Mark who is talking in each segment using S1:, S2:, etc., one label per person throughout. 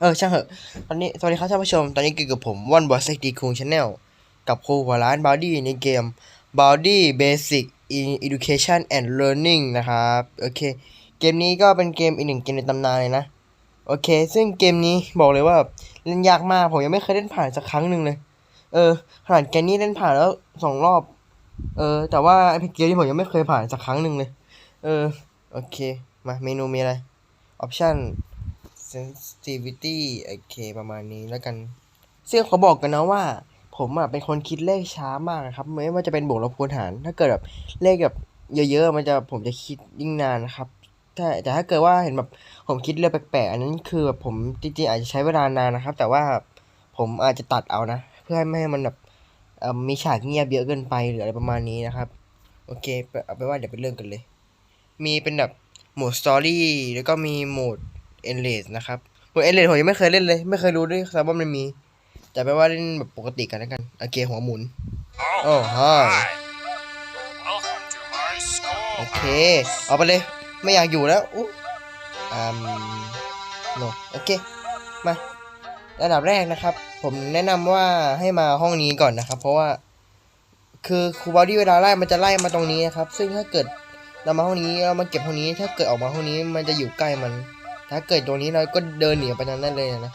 S1: มันพูดออนนั้นนะเออช่างเหอะตอนนี้สวัสดีครับท่านผู้ชม ตอนนี้เกี่ยวกับผมวันบอสเซ็กดีคูงชาแนลกับครูหัวร้านบ o ดี้ในเกม b o d y Basic in Education and Learning นะครับ โอเค เกมนี้ก็เป็นเกมอีกหนึ่งเกมในตำนานเลยนะ โอเค ซึ่งเกมนี้บอกเลยว่าเล่นยากมาก ผมยังไม่เคยเล่นผ่านสักครั้งหนึ่งเลย เออ ขนาดเกมนี้เล่นผ่านแล้วสองรอบ เออ แต่ว่าไอเกมนี้ผมยังไม่เคยผ่านสักครั้งหนึ่งเลย เออ โอเค มาเมนูมีอะไร option sensitivity โอเคประมาณนี้แล้วกัน ซึ่งเขาบอกกันนะว่า ผมอะเป็นคนคิดเลขช้ามากครับ ไม่ว่าจะเป็นบวกลบคูณหาร ถ้าเกิดแบบเลขแบบเยอะๆ มันจะผมจะคิดยิ่งนานครับแต่แต่ถ้าเกิดว่าเห็นแบบผมคิดเลขแปลกๆ อันนั้นคือแบบผมจริงๆอาจจะใช้เวลานานนะครับ แต่ว่าผมอาจจะตัดเอานะ เพื่อให้ไม่ให้มันแบบมีฉากเงียบเยอะเกินไปหรืออะไรประมาณนี้นะครับ โอเคเอาไปว่าเดี๋ยวไปเริ่มกันเลย มีเป็นแบบโหมดสตอรี่แล้วก็มีโหมด เอนเลสนะครับโหมดเอนเลสผมยังไม่เคยเล่นเลย ไม่เคยรู้ด้วยซ้ำว่ามันมี แต่ไปนว่าเล่นแบบปกติกันแล้วกันโอเคหัวหมุน
S2: Oh,
S1: Oh, hi.
S2: hi. Welcome to my school.
S1: โอเค เอาไปเลย ไม่อยากอยู่แล้วอุ๊อืมโนโอเค มาระดับแรกนะครับ ผมแนะนำว่าให้มาห้องนี้ก่อนนะครับ เพราะว่า คือครูบอดี้เวลาไล่มันจะไล่มาตรงนี้นะครับ ซึ่งถ้าเกิดเรามาห้องนี้เรามาเก็บห้องนี้ ถ้าเกิดออกมาห้องนี้มันจะอยู่ใกล้มัน ถ้าเกิดตรงนี้เราก็เดินหนีไปทางนั้นเลยนะ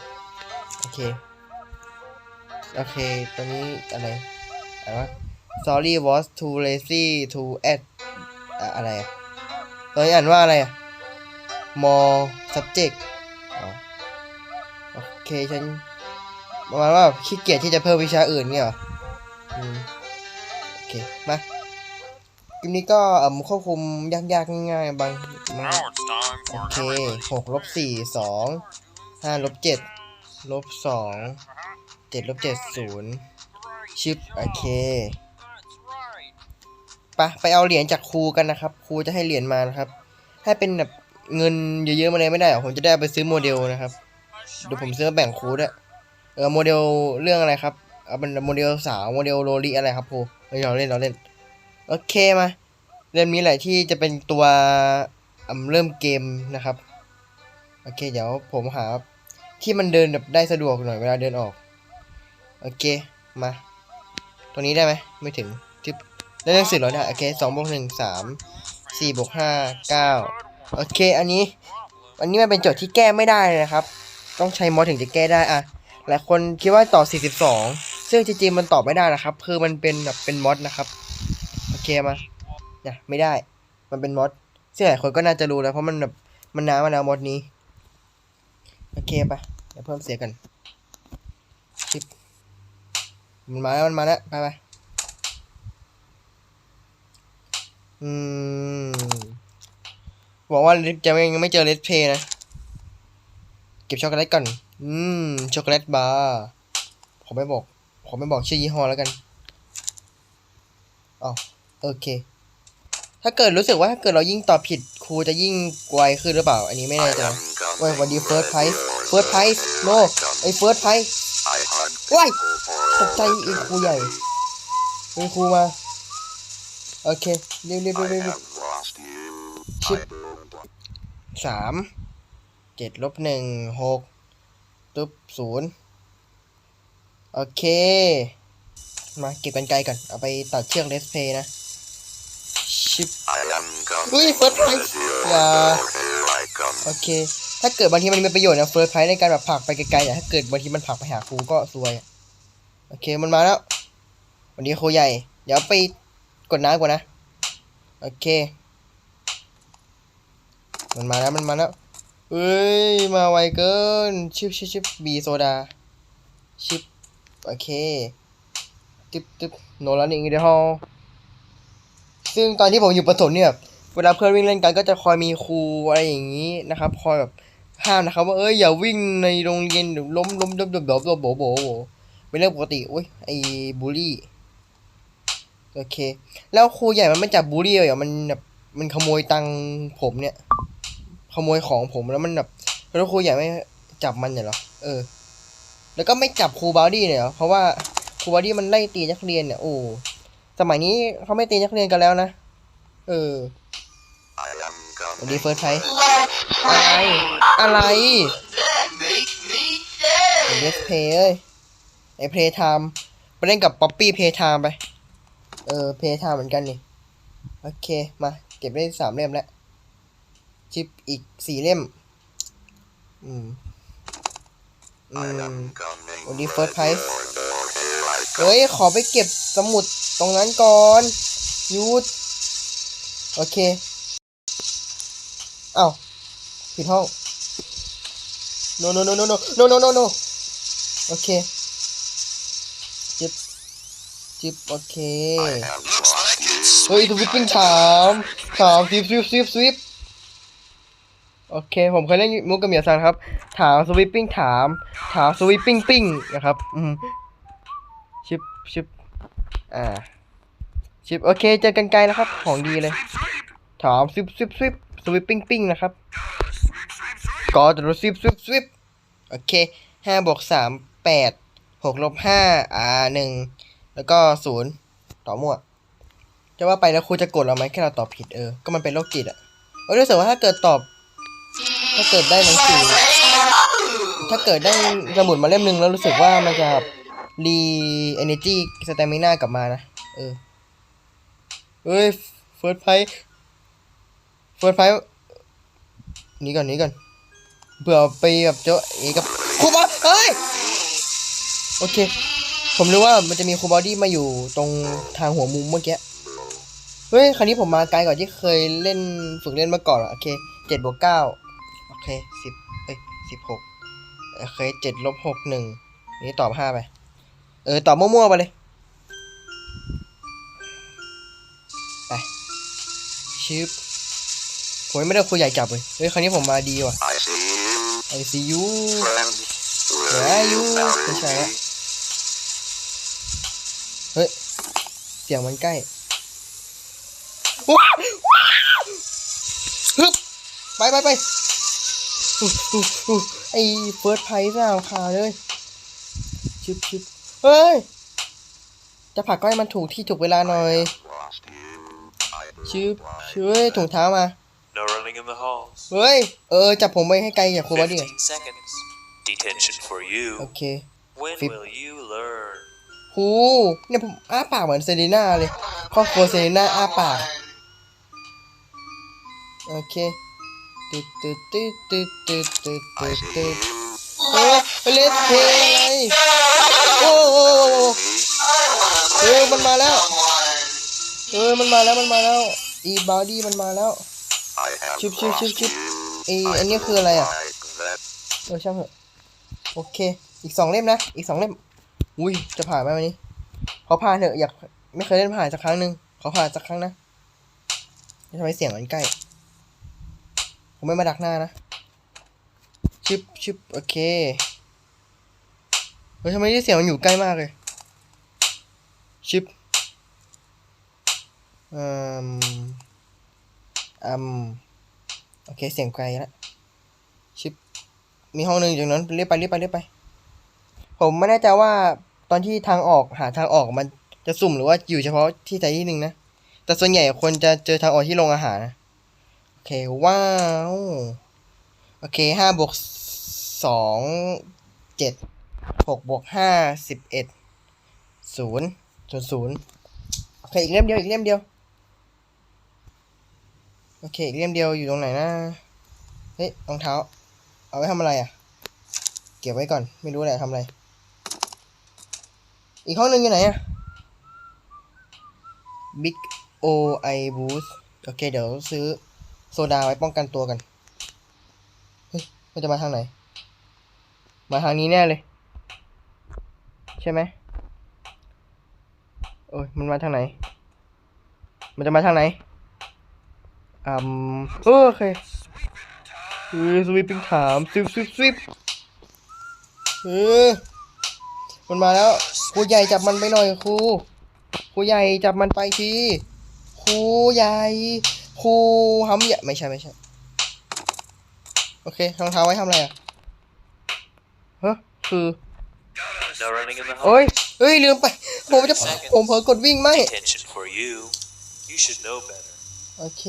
S1: โอเค โอเค ตรงนี้อะไร อะไรวะ sorry was too lazy to add อะอะไรอะตอนนี้อ่านว่าอะไรอะ more subject โอเค ฉันประมาณว่าขี้เกียจที่จะเพิ่มวิชาอื่นเนี่ยหรอ โอเค มา มนี้ก็เอ่อควบคุมยากๆง่ายๆบางบาง
S2: Now it's time
S1: โอ
S2: for
S1: เค
S2: everybody.
S1: หกลบสี่สองห้าลบเจ็ดลบสองเจ็ดลบเจ็ดศูนย์
S2: Right.
S1: ชิปโอเค
S2: That's right.
S1: ไปะไปเอาเหรียญจากครูกันนะครับ ครูจะให้เหรียญมานะครับ ให้เป็นแบบเงินเยอะๆมาเลยไม่ได้หรอผมจะได้เอาไปซื้อโมเดลนะครับเดี๋ยวผมซื้อมาแบ่งครูด้วยเออโมเดลเรื่องอะไรครับเอาเป็นโมเดลสาวโมเดลโรลี่อะไรครับครูเราเราเล่นเราเล่น โอเคมาเรื่องนี้แหละที่จะเป็นตัวอ่ำเริ่มเกมนะครับโอเค เดี๋ยวผมหาที่มันเดินแบบได้สะดวกหน่อยเวลาเดินออกโอเคมาตัวนี้ได้ไหมไม่ถึงทิปได้หนังสือเหรอเนี่ยโอเคสองบวกหนึ่งสามสี่บวกห้าเก้าโอเค อันนี้ อันนี้มันเป็นโจทย์ที่แก้ไม่ได้นะครับ ต้องใช้มอดถึงจะแก้ได้อะหลายคนคิดว่าต่อ 42 ซึ่งจริงๆมันตอบไม่ได้นะครับ คือมันเป็นแบบเป็นมอดนะครับ เคมาเนี่ยไม่ได้ มันเป็นมอดซึ่งหลายคนก็น่าจะรู้แล้วเพราะมันแบบมันน้ามาแล้วมอดนี้ โอเคปะเดี๋ยวเพิ่มเสียงกันชิปมันมาแล้วมันมาแล้วไปไปอืมหวังว่าจะยังไม่เจอเลสเพย์นะ เก็บช็อกโกแลตก่อน อืม ช็อกโกแลตบาร์ ผมไม่บอก ผมไม่บอกชื่อยี่ห้อแล้วกันอ๋อ โอเค ถ้าเกิดรู้สึกว่าถ้าเกิดเรายิ่งตอบผิดครูจะยิ่งไวขึ้นหรือเปล่า อันนี้ไม่แน่ใจเว้ยวันดีเฟิร์สไพรส์เฟิร์สไพรส์โนไอเฟิร์สไพรส์ว้ายตกใจอีกครูใหญ่เป็นครูมา โอเคเรียบเรียบเรียบเรียบชิปสามเจ็ดลบหนึ่งหกตุ๊บศูนย์โอเค มาเก็บกันไกลก่อน เอาไปตัดเชือกเลสเพย์นะ ชิปอุ้ย first prize อย่าโอเค ถ้าเกิดบางทีมันมีประโยชน์นะเฟิร์สไพรส์ในการแบบผลักไปไกลๆแต่ถ้าเกิดบางทีมันผลักไปหาครูก็ซวยอะโอเคมันมาแล้ว วันนี้ครูใหญ่ เดี๋ยวไปกดน้ำก่อนนะ โอเค มันมาแล้วมันมาแล้วเอ้ย มาไวเกิน ชิปชิปชิปบีโซดา ชิป โอเค ตึ๊บตึ๊บโนรันอิงเดฮอล ซึ่งตอนที่ผมอยู่ประถมเนี่ยเวลาเพื่อนวิ่งเล่นกันก็จะคอยมีครูอะไรอย่างนี้นะครับ คอยแบบห้ามนะครับ ว่าเอ้ยอย่าวิ่งในโรงเรียนเดี๋ยวล้มล้มล้มล้มล้มล้มล้มโบโบโบเป็นเรื่องปกติอุ้ยไอ้บูลลี่โอเค แล้วครูใหญ่มันไม่จับบูลลี่เลยเหรอมันแบบมันขโมยตังผมเนี่ย ขโมยของผมแล้วมันแบบแล้วครูใหญ่ไม่จับมันเหรอเออ แล้วก็ไม่จับครูบาวดี้เนี่ยเหรอเพราะว่าครูบาวดี้มันไล่ตีนักเรียนเนี่ยโอ้ สมัยนี้เขาไม่ตีนักเรียนกันแล้วนะ เออวัสดีเฟิร์สไพอะไร อะไรเดสเพย์เอ้ยไอเพย์ไทม์ไปเล่นกับป๊อปปี้เพย์ไทม์ไป เออ เพย์ไทม์เหมือนกันนี่ โอเค มา เก็บได้สามเล่มแล้ว ชิปอีกสี่เล่ม อืม อืมวันนี้ first prize เฮ้ย ขอไปเก็บสมุดตรงนั้นก่อนหยุดโอเค เอ้าผิดห้อง no no no no no no no no no โอเคจิบจิบโอเคเฮ้ยสวิปปิ้งถามถามสวิปสวิปสวิปสวิปโอเค ผมเคยเล่นมุกกับเหมียซันครับ ถามสวิปปิ้งถาม ถามสวิปปิ้งปิ้งนะครับ อืม ชิปอ่าชิปโอเคเจอกันไกลนะครับ ของดีเลยถามสวิปสวิปสวิปสวิปปิ้งปิ้งนะครับก็จะรู้ซิปสวิปสวิปโอเคห้าบวกสามแปดหกลบห้าอ่าหนึ่งแล้วก็ศูนย์ต่อมั่วจะว่าไปแล้วครูจะโกรธเราไหมแค่เราตอบผิดเออ ก็มันเป็นโรคจิตอะเออรู้สึกว่าถ้าเกิดตอบ ถ้าเกิดได้หนังสือถ้าเกิดได้สมุดมาเล่มหนึ่งแล้วรู้สึกว่ามันจะ รีเอเนจีสเตมิน่ากลับมานะ เออ เฮ้ย เฟิร์สไพเฟิร์สไพนี้ก่อนนี้ก่อน เผื่อไปแบบเจอเอกับคูบอเฮ้ย โอเค ผมรู้ว่ามันจะมีคูบอดี้มาอยู่ตรงทางหัวมุมเมื่อกี้ เฮ้ย คราวนี้ผมมาไกลกว่าที่เคยเล่นฝึกเล่นมื่อก่อนอโอเคเจ็ดบวกเก้าโอเคสิบเอ้ยสิบหกโอเคเจ็ดลบหกหนึ่งนี่ตอบห้าไป เออตอบมั่วๆไปเลย ไป ชิปผมไม่ได้ครูใหญ่จับเลย เฮ้ย คราวนี้ผมมาดีว่ะ
S3: I see you,
S1: ไอซียู
S3: friend.
S1: Where are you?
S3: Found
S1: Where's
S3: me.
S1: that? เฮ้ย เสียงมันใกล้ว้าว้าฮึบไปไปไปอู้อู้อู้ไอเฟิร์สไพรส์น่าขาเลยชิบชิบ เฮ้ย จะผลักก็ให้มันถูกที่ถูกเวลาหน่อย
S3: Lost you. I
S1: ชิบชิบเฮ้ยถุงเท้ามา
S4: No running in the halls.
S1: เฮ้ย เออ จับผมไปให้ไกลอย่าครูบอดี้
S4: 15 seconds. Detention for
S1: โอ
S4: you.
S1: เค
S4: When
S1: Fif-
S4: will you learn?
S1: ครูเนี่ยผมอ้าปากเหมือนเซรีน่าเลย ครอบครัวเซรีน่าอ้าปาก โอเคตึ๊ดตึ๊ดตึ๊ดตึ๊ดตึ๊ดตึ๊ดตึ๊ดตึ๊ดเฮ้ยเลสเพย์อะไร โอ้โหเออมันมาแล้ว เออมันมาแล้วมันมาแล้ว อีบอดี้มันมาแล้ว
S3: I have
S1: Chip, chip, chip,
S3: lost
S1: chip.
S3: you.
S1: ไออันนี้คืออะไรอะเออช่างเถอะโอเค อีกสองเล่มนะ อีกสองเล่ม อุ้ย จะผ่านไหมวันนี้ ขอผ่านเถอะอยากไม่เคยเล่นผ่านสักครั้งหนึ่งขอผ่านสักครั้งนะทำไมเสียงมันใกล้ ผมไม่มาดักหน้านะ ชิปชิปโอเค ฮ้ยทำไมที่เสียงมันอยู่ใกล้มากเลย ชิปอืมอืมโอเคเสียงไกลแล้วชิป มีห้องหนึ่งอยู่นั้นเรียบไปเรียบไปเรียบไป ผมไม่แน่ใจว่าตอนที่ทางออกหาทางออกมันจะสุ่มหรือว่าอยู่เฉพาะที่ใดที่หนึ่งนะ แต่ส่วนใหญ่คนจะเจอทางออกที่โรงอาหารนะโอเค ว้าว โอเคห้าบวกสองเจ็ด หกบวกห้าสิบเอ็ดศูนย์ศูนย์ศูนย์โอเคอีกเล่มเดียวอีกเล่มเดียวโอเคอีกเล่มเดียวอยู่ตรงไหนนะเฮ้ยรองเท้า เอาไว้ทำอะไรอะ เก็บไว้ก่อนไม่รู้แหละทำอะไร อีกห้องหนึ่งอยู่ไหนอะ Big O I Boost โอเค เดี๋ยวซื้อโซดาไว้ป้องกันตัวกัน เฮ้ยมันจะมาทางไหน มาทางนี้แน่เลย ใช่ไหมโอ้ยมันมาทางไหน มันจะมาทางไหนอืมโอเคเออสวิปปิ้งถามสวิปสวิปสวิปเออมันมาแล้วครูใหญ่จับมันไปหน่อยครูครูใหญ่จับมันไปทีครูใหญ่ครูทำใหญ่ไม่ใช่ไม่ใช่โอเครองเท้าไว้ทำอะไรอะเฮะคือ
S4: No running in the
S1: โอ้
S4: hall.
S1: ยเอ้ย ลืมไป ผมจะ ผมเผลอกดวิ่งไม่
S4: Detention for you. You should know better.
S1: โอเค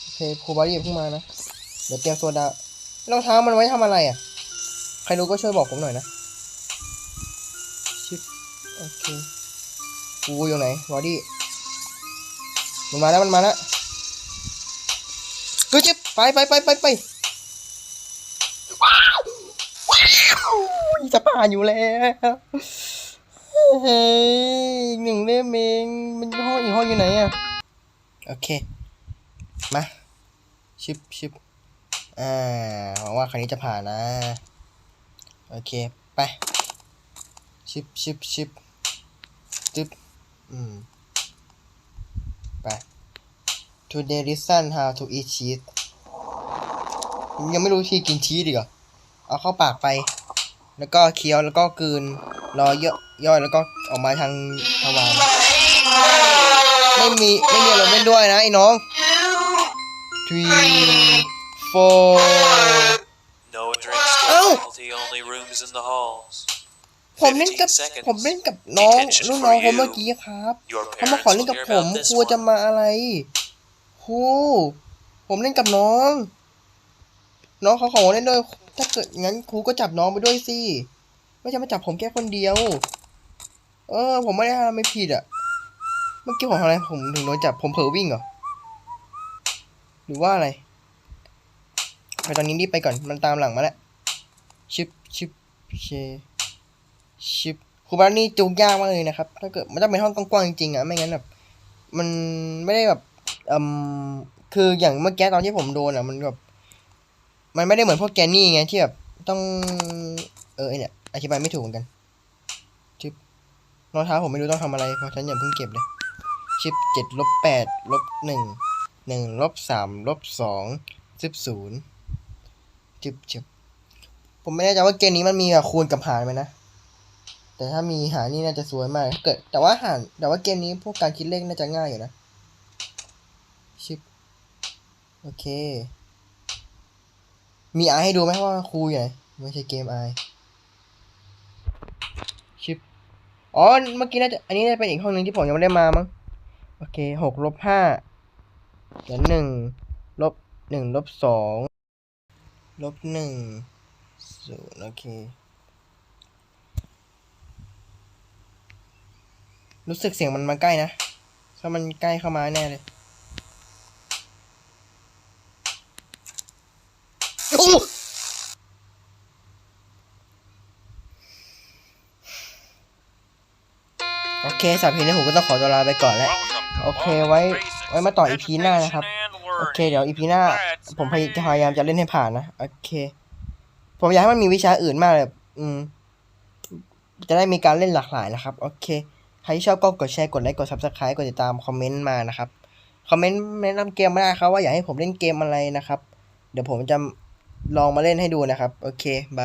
S1: โอเคครูบารีเพิ่งมานะ เดี๋ยวเตรียมโซดารองเท้ามันไว้ทำอะไรอะ ใครรู้ก็ช่วยบอกผมหน่อยนะ ชิปโอเคครูอยู่ไหนบอดี้มันมาแล้ว มันมาแล้วเฮ้ยเจ็บไปไปไปไปไป จะผ่านอยู่แล้วเฮ้ยอีกหนึ่งเล่มเองมันห้องอีกห้องอยู่ไหนอะโอเค มา ชิปชิปอ่าหวังว่าครั้งนี้จะผ่านนะ โอเค ไป ชิปชิปชิปจึ๊บอืม ไป Today listen how to eat cheese ยังไม่รู้ที่กินชีสดีกว่าเอาเข้าปากไป แล้วก็เคี้ยวแล้วก็กลืนรอย่อยย่อยแล้วก็ออกมาทางทวารไม่มีไม่มีอารมณ์เล่นด้วยนะไอ้น้อง three four
S4: No drinks for
S1: Ow!
S4: faculty, only rooms in the halls.
S1: ผมเล่นกับ
S4: 15 seconds.
S1: ผมเล่นกับน้อง
S4: Detention
S1: รุ่น
S4: for
S1: น้องผม
S4: you.
S1: เมื่อกี้ครับ
S4: Your
S1: เขามา
S4: parents
S1: ขอเล่น
S4: will
S1: กับ
S4: hear
S1: ผม
S4: about this
S1: ครูจะ
S4: one.
S1: มาอะไรครูผมเล่นกับน้อง น้องเขาขอเล่นด้วย ถ้าเกิดงั้นครูก็จับน้องไปด้วยสิ ไม่ใช่มาจับผมแค่คนเดียว เออ ผมไม่ได้ทำอะไรผิดอะเมื่อกี้ผมทำอะไรผมถึงโดนจับผมเผลอวิ่งเหรอ หรือว่าอะไร ไปตอนนี้รีบไปก่อนมันตามหลังมาแล้วชิปชิปเชชิปครูบานี่จูงยากมากเลยนะครับ ถ้าเกิดมันต้องเป็นห้องกว้างๆจริงๆอะไม่งั้นแบบมันไม่ได้แบบอืมคืออย่างเมื่อกี้ตอนที่ผมโดนอะมันแบบ มันไม่ได้เหมือนพวกแกนนี่ไงที่แบบต้อง เออเนี่ยอธิบายไม่ถูกเหมือนกันชิปรองเท้าผมไม่รู้ต้องทำอะไรเพราะฉันย่าเพิ่งเก็บเลยชิปเจ็ดลบแปดลบหนึ่งหนึ่งลบสามลบสองสิบศูนย์จิบจิบผมไม่แน่ใจว่าเกมนี้มันมีแบบคูณกับหารไหมนะแต่ถ้ามีหารนี่น่าจะสวยมากเกิด แต่ว่าหารแต่ว่าเกมนี้พวกการคิดเลขน่าจะง่ายอยู่นะชิปโอเค มีไอให้ดูไหมว่าครูอยู่ไหนไม่ใช่เกมไอชิปอ๋อเมื่อกี้น่าจะอันนี้น่าจะเป็นอีกห้องหนึ่งที่ผมยังไม่ได้มามั้งโอเคหกลบห้าเดี๋ยวหนึ่งลบหนึ่งลบสองลบหนึ่งศูนย์โอเครู้สึกเสียงมันมาใกล้นะ ถ้ามันใกล้เข้ามาแน่เลยโอ้โอ เคสำหรับเพลงนี้ผมก็ต้องขอตัวลาไปก่อนแล้ว โอเคไว้ ไว้มาต่ออีพีหน้านะครับ โอเค เดี๋ยวอีพีหน้า ผมพยายามจะเล่นให้ผ่านนะ โอเค ผมอยากให้มันมีวิชาอื่นมากเลย อืม จะได้มีการเล่นหลากหลายนะครับ โอเค ใครที่ชอบก็กดแชร์ กดไลค์ กด subscribe กดติดตาม คอมเมนต์มานะครับ คอมเมนต์แนะนำเกมมาได้ครับว่าอยากให้ผมเล่นเกมอะไรนะครับ เดี๋ยวผมจะลองมาเล่นให้ดูนะครับ โอเค บาย